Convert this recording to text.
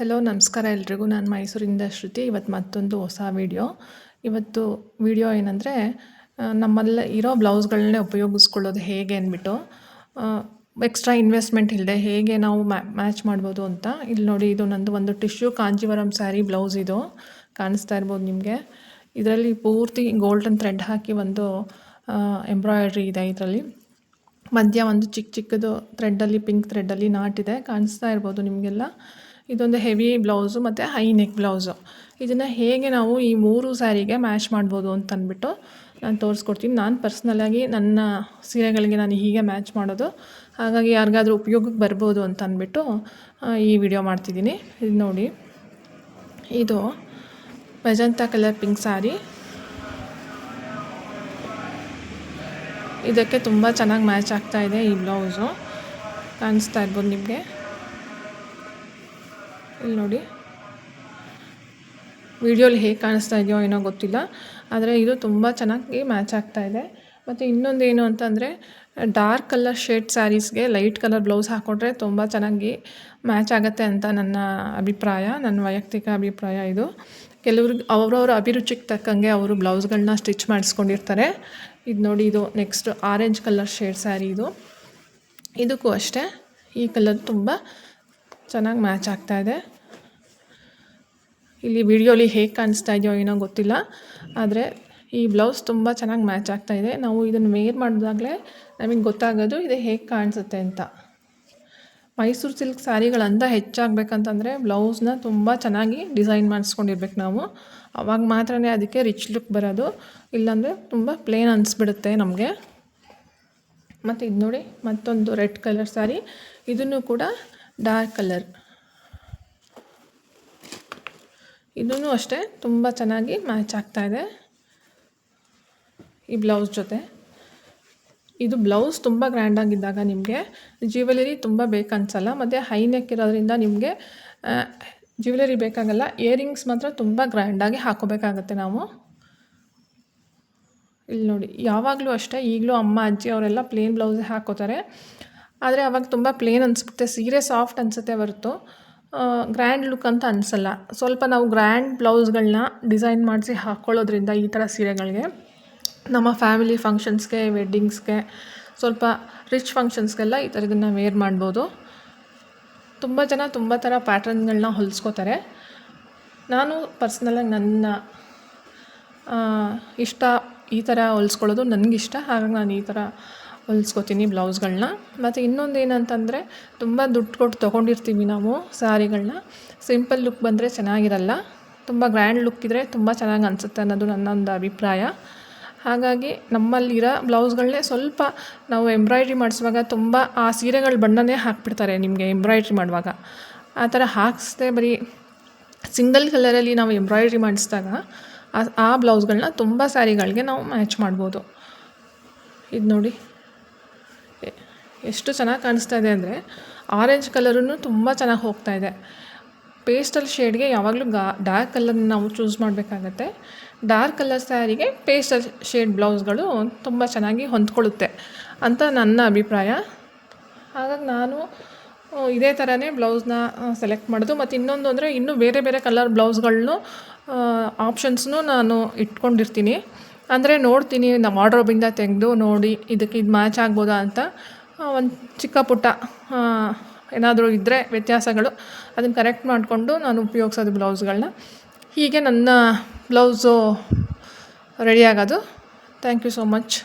Hello, ನಮಸ್ಕಾರ ಎಲ್ರಿಗೂ. ನಾನು ಮೈಸೂರಿಂದ ಶ್ರುತಿ. ಇವತ್ತು ಮತ್ತೊಂದು ಹೊಸ ವೀಡಿಯೋ. ಇವತ್ತು ವಿಡಿಯೋ ಏನಂದರೆ ನಮ್ಮಲ್ಲಿ ಇರೋ ಬ್ಲೌಸ್ಗಳನ್ನೇ ಉಪಯೋಗಿಸ್ಕೊಳ್ಳೋದು ಹೇಗೆ ಅಂದ್ಬಿಟ್ಟು ಎಕ್ಸ್ಟ್ರಾ ಇನ್ವೆಸ್ಟ್ಮೆಂಟ್ ಇಲ್ಲದೆ ಹೇಗೆ ನಾವು ಮ್ಯಾಚ್ ಮಾಡ್ಬೋದು ಅಂತ. ಇಲ್ಲಿ ನೋಡಿ, ಇದು ನಂದು ಒಂದು ಟಿಶ್ಯೂ ಕಾಂಜಿವರಂ ಸ್ಯಾರಿ ಬ್ಲೌಸ್ ಇದು. ಕಾಣಿಸ್ತಾ ಇರ್ಬೋದು ನಿಮಗೆ. ಇದರಲ್ಲಿ ಪೂರ್ತಿ ಗೋಲ್ಡನ್ ಥ್ರೆಡ್ ಹಾಕಿ ಒಂದು ಎಂಬ್ರಾಯ್ಡ್ರಿ ಇದೆ ಇದರಲ್ಲಿ. ಮಧ್ಯ ಒಂದು ಚಿಕ್ಕ ಚಿಕ್ಕದು ಥ್ರೆಡ್ಡಲ್ಲಿ ಪಿಂಕ್ ಥ್ರೆಡ್ಡಲ್ಲಿ ನಾಟಿದೆ ಕಾಣಿಸ್ತಾ ಇರ್ಬೋದು ನಿಮಗೆಲ್ಲ. ಇದೊಂದು ಹೆವಿ ಬ್ಲೌಸು ಮತ್ತು ಹೈ ನೆಕ್ ಬ್ಲೌಸು. ಇದನ್ನು ಹೇಗೆ ನಾವು ಈ ಮೂರು ಸ್ಯಾರಿಗೆ ಮ್ಯಾಚ್ ಮಾಡ್ಬೋದು ಅಂತ ಅಂದ್ಬಿಟ್ಟು ನಾನು ತೋರಿಸ್ಕೊಡ್ತೀನಿ. ನಾನು ಪರ್ಸ್ನಲಾಗಿ ನನ್ನ ಸೀರೆಗಳಿಗೆ ನಾನು ಹೀಗೆ ಮ್ಯಾಚ್ ಮಾಡೋದು. ಹಾಗಾಗಿ ಯಾರಿಗಾದ್ರೂ ಉಪಯೋಗಕ್ಕೆ ಬರ್ಬೋದು ಅಂತ ಅಂದ್ಬಿಟ್ಟು ಈ ವಿಡಿಯೋ ಮಾಡ್ತಿದ್ದೀನಿ. ಇದು ನೋಡಿ. ಇದು ಮೆಜಂತಾ ಕಲರ್ ಪಿಂಕ್ ಸ್ಯಾರಿ. ಇದಕ್ಕೆ ತುಂಬ ಚೆನ್ನಾಗಿ ಮ್ಯಾಚ್ ಆಗ್ತಾ ಇದೆ ಈ ಬ್ಲೌಸು. ಕಾಣಿಸ್ತಾ ಇರ್ಬೋದು ನಿಮಗೆ? ಇಲ್ಲಿ ನೋಡಿ. ವಿಡಿಯೋಲಿ ಹೇಗೆ ಕಾಣಿಸ್ತಾ ಇದೆಯೋ ಏನೋ ಗೊತ್ತಿಲ್ಲ. ಆದರೆ ಇದು ತುಂಬ ಚೆನ್ನಾಗಿ ಮ್ಯಾಚ್ ಆಗ್ತಾ ಇದೆ. ಮತ್ತು ಇನ್ನೊಂದು ಏನು ಅಂತಂದರೆ ಡಾರ್ಕ್ ಕಲರ್ ಶೇಡ್ ಸ್ಯಾರೀಸ್ಗೆ ಲೈಟ್ ಕಲರ್ ಬ್ಲೌಸ್ ಹಾಕ್ಕೊಟ್ರೆ ತುಂಬ ಚೆನ್ನಾಗಿ ಮ್ಯಾಚ್ ಆಗುತ್ತೆ ಅಂತ ನನ್ನ ಅಭಿಪ್ರಾಯ, ನನ್ನ ವೈಯಕ್ತಿಕ ಅಭಿಪ್ರಾಯ ಇದು. ಕೆಲವ್ರಿಗೆ ಅವರವ್ರ ಅಭಿರುಚಿಗೆ ತಕ್ಕಂಗೆ ಅವರು ಬ್ಲೌಸ್ಗಳನ್ನ ಸ್ಟಿಚ್ ಮಾಡಿಸ್ಕೊಂಡಿರ್ತಾರೆ. ಇದು ನೋಡಿ ಇದು next orange colour shade sari ಇದು. ಇದಕ್ಕೂ ಅಷ್ಟೇ. ಈ ಕಲರ್ ತುಂಬ ಚೆನ್ನಾಗಿ ಮ್ಯಾಚ್ ಆಗ್ತಾ ಇದೆ. ಇಲ್ಲಿ ವಿಡಿಯೋಲಿ ಹೇಗೆ ಕಾಣಿಸ್ತಾ ಇದೆಯೋ ಏನೋ ಗೊತ್ತಿಲ್ಲ, ಆದರೆ ಈ ಬ್ಲೌಸ್ ತುಂಬ ಚೆನ್ನಾಗಿ ಮ್ಯಾಚ್ ಆಗ್ತಾ ಇದೆ. ನಾವು ಇದನ್ನು ವೇರ್ ಮಾಡಿದಾಗಲೇ ನಮಗೆ ಗೊತ್ತಾಗೋದು ಇದು ಹೇಗೆ ಕಾಣಿಸುತ್ತೆ ಅಂತ. ಮೈಸೂರು ಸಿಲ್ಕ್ ಸ್ಯಾರಿಗಳಂದ ಹೆಚ್ಚಾಗಬೇಕಂತಂದರೆ ಬ್ಲೌಸ್ನ ತುಂಬ ಚೆನ್ನಾಗಿ ಡಿಸೈನ್ ಮಾಡಿಸ್ಕೊಂಡಿರ್ಬೇಕು ನಾವು. ಅವಾಗ ಮಾತ್ರ ಅದಕ್ಕೆ ರಿಚ್ ಲುಕ್ ಬರೋದು, ಇಲ್ಲಾಂದರೆ ತುಂಬ ಪ್ಲೇನ್ ಅನಿಸ್ಬಿಡುತ್ತೆ ನಮಗೆ. ಮತ್ತು ಇದು ನೋಡಿ ಮತ್ತೊಂದು ರೆಡ್ ಕಲರ್ ಸ್ಯಾರಿ, ಇದನ್ನು ಕೂಡ ಡಾರ್ಕ್ ಕಲರ್. ಇದೂ ಅಷ್ಟೇ ತುಂಬ ಚೆನ್ನಾಗಿ ಮ್ಯಾಚ್ ಆಗ್ತಾ ಇದೆ. ಈ ಬ್ಲೌಸ್ ಜೊತೆ. ಇದು ಬ್ಲೌಸ್ ತುಂಬ ಗ್ರ್ಯಾಂಡಾಗಿದ್ದಾಗ ನಿಮಗೆ ಜ್ಯುವೆಲರಿ ತುಂಬ ಬೇಕನ್ಸಲ್ಲ. ಮತ್ತು ಹೈ ನೆಕ್ ಇರೋದ್ರಿಂದ ನಿಮಗೆ ಜ್ಯುವೆಲರಿ ಬೇಕಾಗಲ್ಲ. ಇಯರಿಂಗ್ಸ್ ಮಾತ್ರ ತುಂಬ ಗ್ರ್ಯಾಂಡಾಗಿ ಹಾಕೋಬೇಕಾಗತ್ತೆ ನಾವು. ಇಲ್ಲಿ ನೋಡಿ, ಯಾವಾಗಲೂ ಅಷ್ಟೇ, ಈಗಲೂ ಅಮ್ಮ, ಅಜ್ಜಿ ಅವರೆಲ್ಲ ಪ್ಲೇನ್ ಬ್ಲೌಸೇ ಹಾಕೋತಾರೆ. ಆದರೆ ಅವಾಗ ತುಂಬ ಪ್ಲೇನ್ ಅನಿಸ್ಬಿಡುತ್ತೆ ಸೀರೆ ಸಾಫ್ಟ್ ಅನಿಸುತ್ತೆ ಹೊರತು. ಗ್ರ್ಯಾಂಡ್ ಲುಕ್ ಅಂತ ಅನಿಸಲ್ಲ. ಸ್ವಲ್ಪ ನಾವು ಗ್ರ್ಯಾಂಡ್ ಬ್ಲೌಸ್ಗಳನ್ನ ಡಿಸೈನ್ ಮಾಡಿಸಿ ಹಾಕ್ಕೊಳ್ಳೋದ್ರಿಂದ ಈ ಥರ ಸೀರೆಗಳಿಗೆ. ನಮ್ಮ ಫ್ಯಾಮಿಲಿ ಫಂಕ್ಷನ್ಸ್ಗೆ ವೆಡ್ಡಿಂಗ್ಸ್ಗೆ ಸ್ವಲ್ಪ ರಿಚ್ ಫಂಕ್ಷನ್ಸ್ಗೆಲ್ಲ ಈ ಥರದನ್ನು ವೇರ್ ಮಾಡ್ಬೋದು. ತುಂಬ ಜನ ತುಂಬ ಥರ ಪ್ಯಾಟ್ರನ್ಗಳನ್ನ ಹೊಲಿಸ್ಕೋತಾರೆ. ನಾನು ಪರ್ಸ್ನಲಾಗಿ ನನ್ನ ಇಷ್ಟ ಈ ಥರ ಹೊಲಿಸ್ಕೊಳ್ಳೋದು ನನಗಿಷ್ಟ. ಹಾಗಾಗಿ ನಾನು ಈ ಥರ ಹೊಲ್ಸ್ಕೊತೀನಿ ಬ್ಲೌಸ್ಗಳನ್ನ. ಮತ್ತು ಇನ್ನೊಂದು ಏನಂತಂದರೆ, ತುಂಬ ದುಡ್ಡು ಕೊಟ್ಟು ತೊಗೊಂಡಿರ್ತೀವಿ ನಾವು ಸ್ಯಾರಿಗಳನ್ನ ಸಿಂಪಲ್ ಲುಕ್ ಬಂದರೆ ಚೆನ್ನಾಗಿರಲ್ಲ. ತುಂಬ ಗ್ರ್ಯಾಂಡ್ ಲುಕ್ ಇದ್ದರೆ ತುಂಬ ಚೆನ್ನಾಗಿ ಅನಿಸುತ್ತೆ ಅನ್ನೋದು ನನ್ನೊಂದು ಅಭಿಪ್ರಾಯ. ಹಾಗಾಗಿ ನಮ್ಮಲ್ಲಿರೋ ಬ್ಲೌಸ್ಗಳನ್ನೇ ಸ್ವಲ್ಪ ನಾವು ಎಂಬ್ರಾಯ್ಡ್ರಿ ಮಾಡಿಸುವಾಗ ತುಂಬ ಆ ಸೀರೆಗಳ ಬಣ್ಣನೇ ಹಾಕ್ಬಿಡ್ತಾರೆ ನಿಮಗೆ ಎಂಬ್ರಾಯ್ಡ್ರಿ ಮಾಡುವಾಗ. ಆ ಥರ ಹಾಕಿಸ್ದೆ ಬರೀ ಸಿಂಗಲ್ ಕಲರಲ್ಲಿ ನಾವು ಎಂಬ್ರಾಯ್ಡ್ರಿ ಮಾಡಿಸಿದಾಗ ಆ ಬ್ಲೌಸ್ಗಳನ್ನ ತುಂಬ ಸ್ಯಾರಿಗಳಿಗೆ ನಾವು ಮ್ಯಾಚ್ ಮಾಡ್ಬೋದು. ಇದು ನೋಡಿ. ಎಷ್ಟು ಚೆನ್ನಾಗಿ ಕಾಣಿಸ್ತಾ ಇದೆ ಅಂದರೆ ಆರೆಂಜ್ ಕಲರೂ ತುಂಬ ಚೆನ್ನಾಗಿ ಹೋಗ್ತಾ ಇದೆ. ಪೇಸ್ಟಲ್ ಶೇಡ್ಗೆ ಯಾವಾಗಲೂ ಗಾ ಡಾರ್ಕ್ ಕಲರ್ನ ನಾವು ಚೂಸ್ ಮಾಡಬೇಕಾಗತ್ತೆ. ಡಾರ್ಕ್ ಕಲರ್ ಸ್ಯಾರಿಗೆ ಪೇಸ್ಟಲ್ ಶೇಡ್ ಬ್ಲೌಸ್ಗಳು ತುಂಬ ಚೆನ್ನಾಗಿ ಹೊಂದ್ಕೊಳ್ಳುತ್ತೆ ಅಂತ ನನ್ನ ಅಭಿಪ್ರಾಯ. ಹಾಗಾಗಿ ನಾನು ಇದೇ ಥರನೇ ಬ್ಲೌಸ್ನ ಸೆಲೆಕ್ಟ್ ಮಾಡೋದು. ಮತ್ತು ಇನ್ನೊಂದು ಅಂದರೆ ಇನ್ನೂ ಬೇರೆ ಬೇರೆ ಕಲರ್ ಬ್ಲೌಸ್ಗಳನ್ನು ಆಪ್ಷನ್ಸ್ನು ನಾನು ಇಟ್ಕೊಂಡಿರ್ತೀನಿ. ಅಂದರೆ ನೋಡ್ತೀನಿ, ನಮ್ಮ ವಾರ್ಡ್ರೋಬಿಂದ ತೆಗೆದು ನೋಡಿ, ಇದಕ್ಕೆ ಇದು ಮ್ಯಾಚ್ ಆಗ್ಬೋದಾ ಅಂತ. ಒಂದು ಚಿಕ್ಕ ಪುಟ್ಟ ಏನಾದರೂ ಇದ್ದರೆ ವ್ಯತ್ಯಾಸಗಳು, ಅದನ್ನು ಕರೆಕ್ಟ್ ಮಾಡಿಕೊಂಡು ನಾನು ಉಪಯೋಗಿಸೋದು ಬ್ಲೌಸ್ಗಳನ್ನ. ಹೀಗೆ ನನ್ನ ಬ್ಲೌಸು ರೆಡಿ ಆಗೋದು. Thank you so much